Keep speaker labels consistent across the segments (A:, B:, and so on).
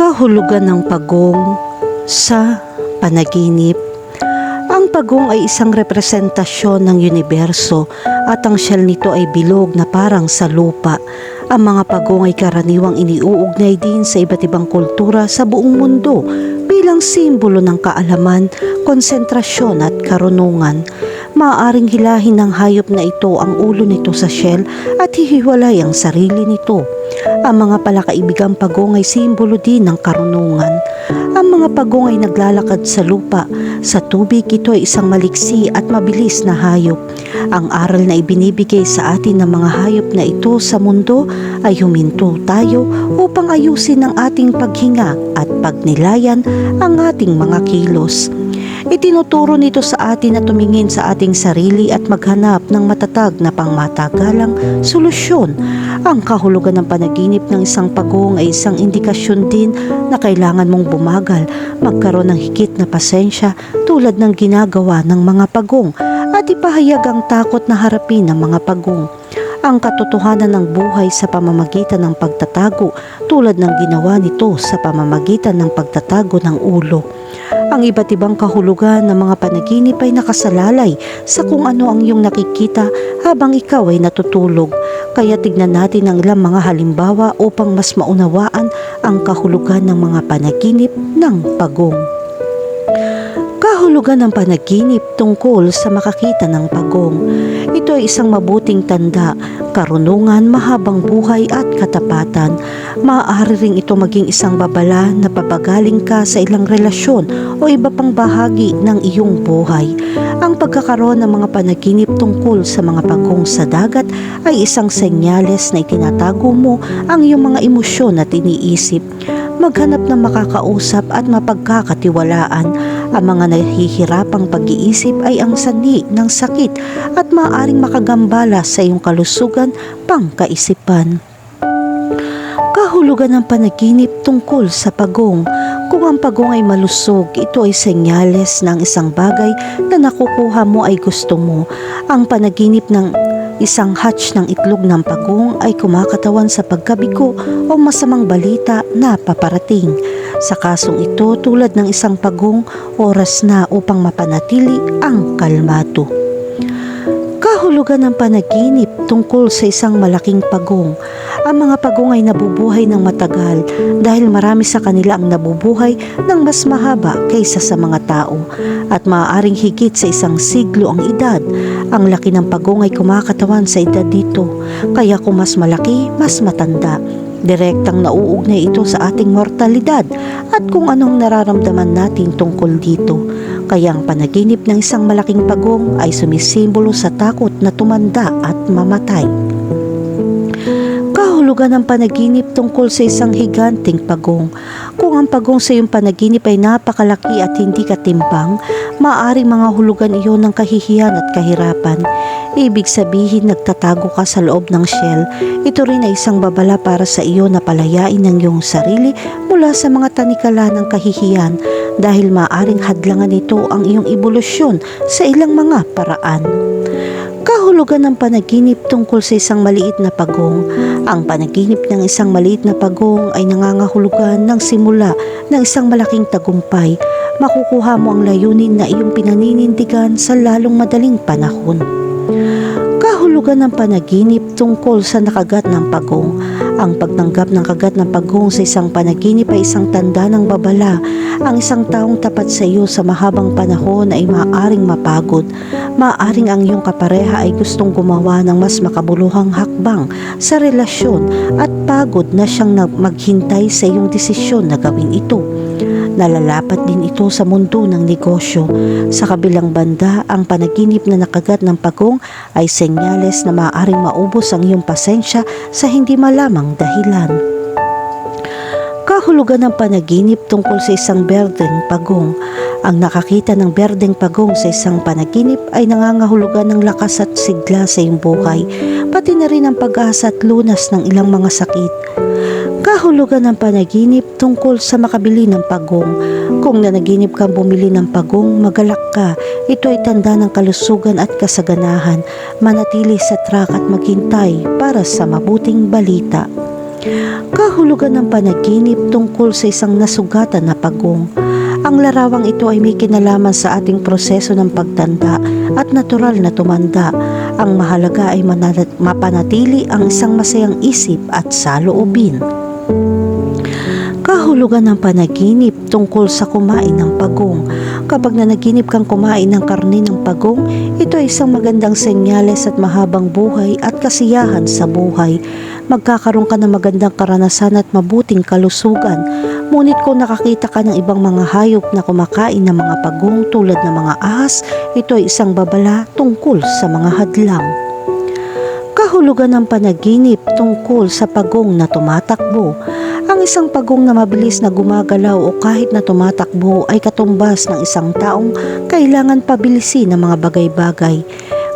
A: Kahulugan ng pagong sa panaginip. Ang pagong ay isang representasyon ng universo at ang shell nito ay bilog na parang sa lupa. Ang mga pagong ay karaniwang iniuugnay din sa iba't ibang kultura sa buong mundo bilang simbolo ng kaalaman, konsentrasyon at karunungan. Maaaring hilahin ng hayop na ito ang ulo nito sa shell at hihiwalay ang sarili nito. Ang mga palakaibigang pagong ay simbolo din ng karunungan. Ang mga pagong ay naglalakad sa lupa. Sa tubig, ito ay isang maliksi at mabilis na hayop. Ang aral na ibinibigay sa atin ng mga hayop na ito sa mundo ay huminto tayo upang ayusin ang ating paghinga at pagnilayan ang ating mga kilos. Itinuturo nito sa atin na tumingin sa ating sarili at maghanap ng matatag na pangmatagalang solusyon. Ang kahulugan ng panaginip ng isang pagong ay isang indikasyon din na kailangan mong bumagal, magkaroon ng higit na pasensya tulad ng ginagawa ng mga pagong at ipahayag ang takot na harapin ng mga pagong ang katotohanan ng buhay sa pamamagitan ng pagtatago tulad ng ginawa nito sa pamamagitan ng pagtatago ng ulo. Ang iba't ibang kahulugan ng mga panaginip ay nakasalalay sa kung ano ang iyong nakikita habang ikaw ay natutulog. Kaya tignan natin ang ilang mga halimbawa upang mas maunawaan ang kahulugan ng mga panaginip ng pagong. Kahulugan ng panaginip tungkol sa makakita ng pagong. Ito ay isang mabuting tanda, karunungan, mahabang buhay at katapatan. Maaari ring ito maging isang babala na papagaling ka sa ilang relasyon o iba pang bahagi ng iyong buhay. Ang pagkakaroon ng mga panaginip tungkol sa mga pagong sa dagat ay isang senyales na itinatago mo ang iyong mga emosyon at iniisip maghanap ng makakausap at mapagkakatiwalaan. Ang mga nahihirapang pag-iisip ay ang sanhi ng sakit at maaaring makagambala sa iyong kalusugan pangkaisipan. Kahulugan ng panaginip tungkol sa pagong. Kung ang pagong ay malusog, ito ay senyales ng isang bagay na nakukuha mo ay gusto mo. Ang panaginip ng Isang hatch ng itlog ng pagong ay kumakatawan sa pagkabigo o masamang balita na paparating. Sa kasong ito tulad ng isang pagong, oras na upang mapanatili ang kalmado. Kahulugan ng panaginip tungkol sa isang malaking pagong. Ang mga pagong ay nabubuhay ng matagal dahil marami sa kanila ang nabubuhay ng mas mahaba kaysa sa mga tao at maaaring higit sa isang siglo ang edad. Ang laki ng pagong ay kumakatawan sa edad dito kaya kung mas malaki, mas matanda. Direktang nauugnay ito sa ating mortalidad at kung anong nararamdaman natin tungkol dito. Kaya ang panaginip ng isang malaking pagong ay sumisimbolo sa takot na tumanda at mamatay kahulugan ng panaginip tungkol sa isang higanting pagong. Kung ang pagong sa iyong panaginip ay napakalaki at hindi katimbang, maaaring mga hulugan iyon ng kahihiyan at kahirapan. Ibig sabihin nagtatago ka sa loob ng shell. Ito rin ay isang babala para sa iyo na palayain ng iyong sarili mula sa mga tanikala ng kahihiyan dahil maaaring hadlangan ito ang iyong ebolusyon sa ilang mga paraan kahulugan ng panaginip tungkol sa isang maliit na pagong. Ang panaginip ng isang maliit na pagong ay nangangahulugan ng simula ng isang malaking tagumpay. Makukuha mo ang layunin na iyong pinaninindigan sa lalong madaling panahon. Kahulugan ng panaginip tungkol sa nakagat ng pagong. Ang pagtanggap ng kagat ng pagong sa isang panaginip ay isang tanda ng babala. Ang isang taong tapat sa iyo sa mahabang panahon ay maaaring mapagod. Maaaring ang iyong kapareha ay gustong gumawa ng mas makabuluhang hakbang sa relasyon at pagod na siyang maghintay sa iyong desisyon na gawin ito. Nalalapat din ito sa mundo ng negosyo. Sa kabilang banda, ang panaginip na nakagat ng pagong ay senyales na maaaring maubos ang iyong pasensya sa hindi malamang dahilan. Kahulugan ng panaginip tungkol sa isang berdeng pagong. Ang nakakita ng berdeng pagong sa isang panaginip ay nangangahulugan ng lakas at sigla sa iyong buhay, pati na rin ang pag-asa at lunas ng ilang mga sakit kahulugan ng panaginip tungkol sa makabili ng pagong. Kung nanaginip kang bumili ng pagong, magalak ka. Ito ay tanda ng kalusugan at kasaganahan. Manatili sa track at maghintay para sa mabuting balita. Kahulugan ng panaginip tungkol sa isang nasugatan na pagong. Ang larawang ito ay may kinalaman sa ating proseso ng pagtanda at natural na tumanda. Ang mahalaga ay mapanatili ang isang masayang isip at saloobin. Kahulugan ng panaginip tungkol sa kumain ng pagong. Kapag nanaginip kang kumain ng karne ng pagong, ito ay isang magandang senyales at mahabang buhay at kasiyahan sa buhay. Magkakaroon ka ng magandang karanasan at mabuting kalusugan. Ngunit kung nakakita ka ng ibang mga hayop na kumakain ng mga pagong tulad ng mga ahas, ito ay isang babala tungkol sa mga hadlang. Kahulugan ng panaginip tungkol sa pagong na tumatakbo. Ang isang pagong na mabilis na gumagalaw o kahit na tumatakbo ay katumbas ng isang taong kailangan pabilisin ng mga bagay-bagay.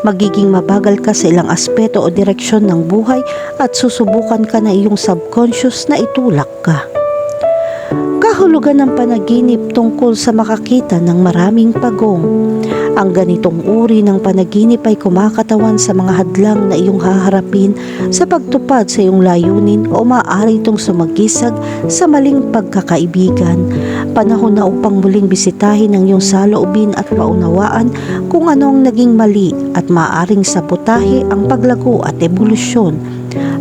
A: Magiging mabagal ka sa ilang aspeto o direksyon ng buhay at susubukan ka na iyong subconscious na itulak ka. Kahulugan ng panaginip tungkol sa makakita ng maraming pagong. Ang ganitong uri ng panaginip ay kumakatawan sa mga hadlang na iyong haharapin sa pagtupad sa iyong layunin o maaari itong sumagisag sa maling pagkakaibigan. Panahon na upang muling bisitahin ang iyong saloobin at paunawaan kung ano ang naging mali at maaaring sabotahe ang paglago at ebolusyon.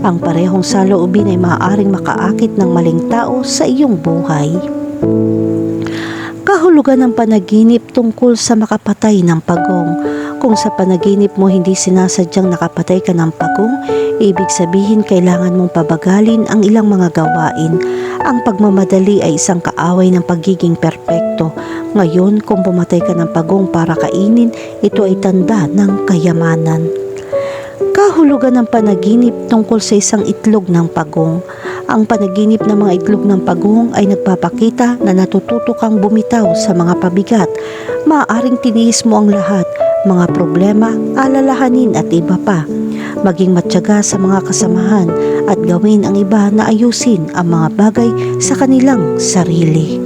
A: Ang parehong saloobin ay maaaring makaakit ng maling tao sa iyong buhay kahulugan ng panaginip tungkol sa makapatay ng pagong. Kung sa panaginip mo hindi sinasadyang nakapatay ka ng pagong, ibig sabihin kailangan mong pabagalin ang ilang mga gawain. Ang pagmamadali ay isang kaaway ng pagiging perpekto. Ngayon, kung pumatay ka ng pagong para kainin, ito ay tanda ng kayamanan. Kahulugan ng panaginip tungkol sa isang itlog ng pagong. Ang panaginip ng mga itlog ng pagong ay nagpapakita na natututo kang bumitaw sa mga pabigat. Maaaring tiniis mo ang lahat, mga problema, alalahanin at iba pa. Maging matyaga sa mga kasamahan at gawin ang iba na ayusin ang mga bagay sa kanilang sarili.